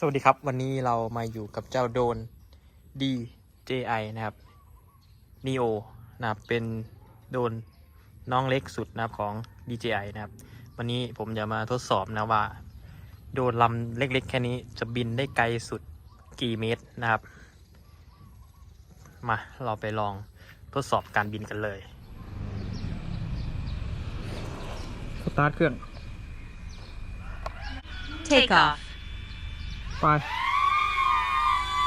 สวัสดีครับ วันนี้เรามาอยู่กับเจ้าโดน DJI นะครับ Neo นะครับเป็นโดรนน้องเล็กสุดนะครับของ DJI นะครับ วันนี้ผมจะมาทดสอบนะว่า โดรนลำเล็กๆ แค่นี้จะบินได้ไกลสุดกี่เมตรนะครับ มาเราไปลองทดสอบการบินกันเลยสตาร์ทเครื่อง Takeoff. ไป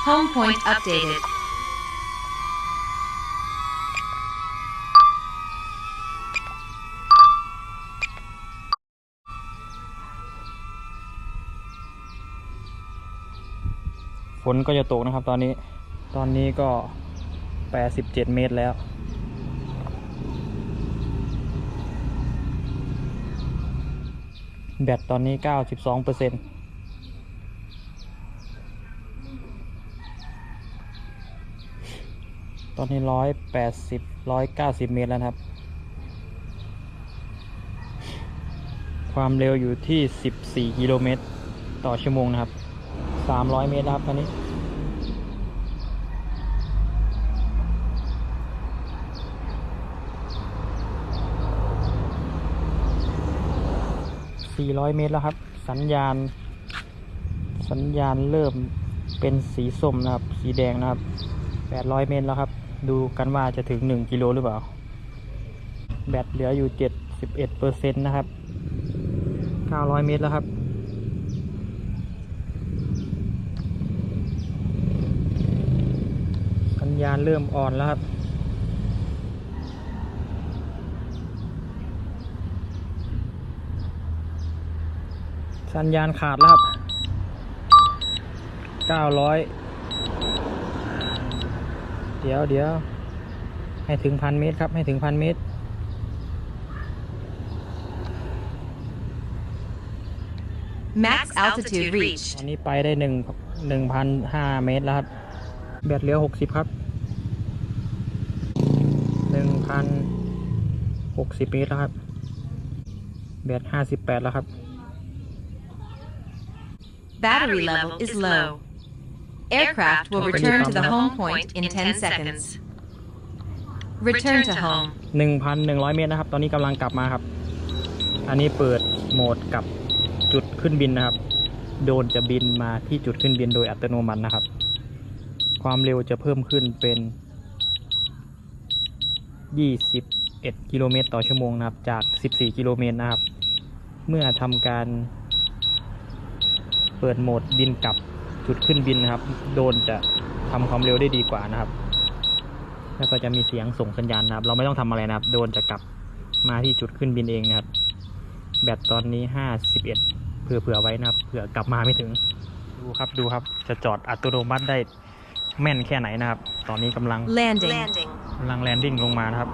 Home point updated. ฝนก็จะตกนะครับตอนนี้ ตอนนี้ก็ 87 เมตรแล้ว แบตตอนนี้ 92เปอร์เซ็นต์ ตอนนี้180 190เก้าสิบเมตรแล้วครับ ความเร็วอยู่ที่14กิโลเมตรต่อชั่วโมงนะครับ300เมตรครับตอนนี้400เมตรแล้วครับ สัญญาณ สัญญาณเริ่มเป็นสีส้มนะครับ สีแดงนะครับ800เมตรแล้วครับ ดูกันว่าจะถึง 1 กิโลหรือเปล่า แบตเหลืออยู่ 71เปอร์เซ็นต์นะครับ 900 เมตรแล้วครับสัญญาณเริ่มอ่อนแล้วครับสัญญาณขาดแล้วครับ 900 เดี๋ยวเดี๋ยวให้ถึงพันเมตรครับ ให้ถึงพันเมตร Max altitude reached. ตอนนี้ไปได้หนึ่งหนึ่งพันห้าเมตรแล้วครับ แบตเหลือหกสิบครับหนึ่งพันหกสิบเมตรแล้วครับ แบตห้าสิบแปดแล้วครับ Battery level is low. Aircraft will return to the home point in 10 seconds. Return to home. หนึ่งพันหนึ่งร้อยเมตรนะครับ ตอนนี้กำลังกลับมาครับ อันนี้เปิดโหมดกับจุดขึ้นบินนะครับ โดรนจะบินมาที่จุดขึ้นบินโดยอัตโนมัตินะครับ ความเร็วจะเพิ่มขึ้นเป็น 21 กิโลเมตรต่อชั่วโมงนะครับ จาก 14 กิโลเมตรนะครับ เมื่อทำการเปิดโหมดบินกลับ จุดขึ้นบินนะครับ โดรนจะทำความเร็วได้ดีกว่านะครับ แล้วก็จะมีเสียงส่งสัญญาณนะครับ เราไม่ต้องทำอะไรนะครับ โดรนจะกลับมาที่จุดขึ้นบินเองนะครับ แบตตอนนี้51เผื่อเผื่อไว้นะครับ เผื่อกลับมาไม่ถึง ดูครับดูครับ จะจอดอัตโนมัติได้แม่นแค่ไหนนะครับ ตอนนี้กำลัง Landing. กำลังแลนดิ้งลงมานะครับ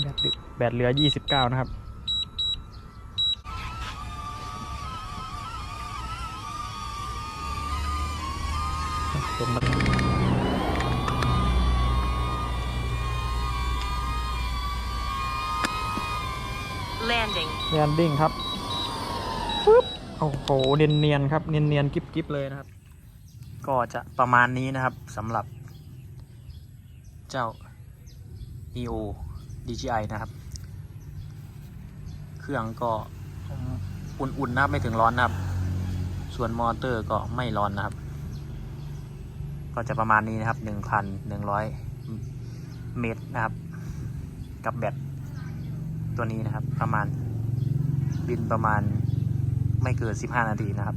แบตเหลือแบตเหลือ29 นะครับ ลงมาแลนดิ้งครับปึ๊บโอ้โหเนียนๆครับ เนียนๆกิ๊บๆเลยนะครับ ก็จะประมาณนี้นะครับสำหรับ เจ้า neo DJI นะครับ เครื่องก็อุ่นๆนะครับไม่ถึงร้อนนะครับ ส่วนมอเตอร์ก็ไม่ร้อนนะครับ ก็จะประมาณนี้นะครับ1,100เมตรนะครับ กับแบตตัวนี้นะครับ ประมาณบินประมาณไม่เกิน15นาทีนะครับ